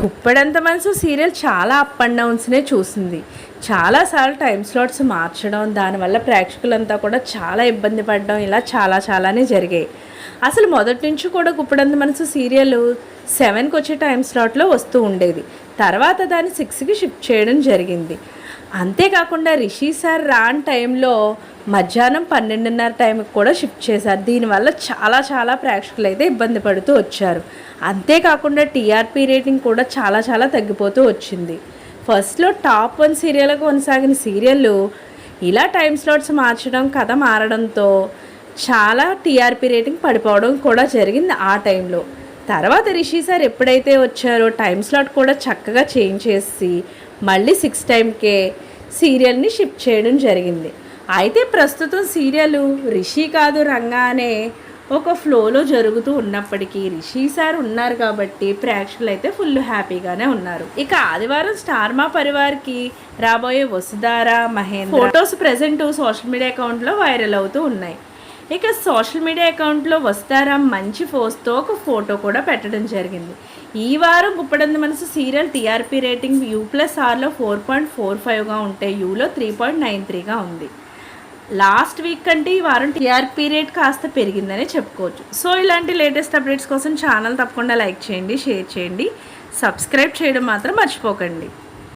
గుప్పెడంత మనసు సీరియల్ చాలా up and డౌన్స్నే చూసింది. చాలాసార్లు టైం స్లాట్స్ మార్చడం దానివల్ల ప్రేక్షకులంతా కూడా చాలా ఇబ్బంది పడడం ఇలా చాలా చాలానే జరిగాయి. అసలు మొదటి నుంచి కూడా గుప్పెడంత మనసు సీరియల్ సెవెన్కి వచ్చే టైం స్లాట్లో వస్తూ ఉండేది. తర్వాత దాన్ని సిక్స్కి షిఫ్ట్ చేయడం జరిగింది. అంతేకాకుండా రిషి సార్ రాని టైంలో మధ్యాహ్నం పన్నెండున్నర టైంకి కూడా షిఫ్ట్ చేశారు. దీనివల్ల చాలా చాలా ప్రేక్షకులు అయితే ఇబ్బంది పడుతూ వచ్చారు. అంతేకాకుండా టీఆర్పీ రేటింగ్ కూడా చాలా చాలా తగ్గిపోతూ వచ్చింది. ఫస్ట్లో టాప్ వన్ సీరియల్ కొనసాగిన సీరియళ్ళు ఇలా టైం స్లాట్స్ మార్చడం కథ మారడంతో చాలా టీఆర్పీ రేటింగ్ పడిపోవడం కూడా జరిగింది ఆ టైంలో. తర్వాత రిషి సార్ ఎప్పుడైతే వచ్చారో టైం స్లాట్ కూడా చక్కగా చేంజ్ చేసి మళ్ళీ సిక్స్ టైంకే సీరియల్ని షిఫ్ట్ చేయడం జరిగింది. అయితే ప్రస్తుతం సీరియల్ రిషి కాదు రంగా అనే ఒక ఫ్లోలో జరుగుతూ ఉన్నప్పటికీ రిషి సార్ ఉన్నారు కాబట్టి ప్రేక్షకులు అయితే ఫుల్ హ్యాపీగానే ఉన్నారు. ఇక ఆదివారం స్టార్ మా పరివార్కి రాబోయే Vasudhara Mahendra photos present social media అకౌంట్లో వైరల్ అవుతూ ఉన్నాయి. ఇక సోషల్ మీడియా అకౌంట్లో వస్తారా మంచి ఫోస్తో ఒక ఫోటో కూడా పెట్టడం జరిగింది. ఈ వారం గుప్పడంది మనసు serial TRP rating U plus ఆర్లో four point four ఫైవ్గా ఉంటే యూలో త్రీ పాయింట్ నైన్ త్రీగా ఉంది. లాస్ట్ వీక్ కంటే ఈ వారం టీఆర్పీ రేట్ కాస్త పెరిగిందనే చెప్పుకోవచ్చు. సో ఇలాంటి లేటెస్ట్ అప్డేట్స్ కోసం ఛానల్ తప్పకుండా లైక్ చేయండి షేర్ చేయండి. సబ్స్క్రైబ్ చేయడం మాత్రం మర్చిపోకండి.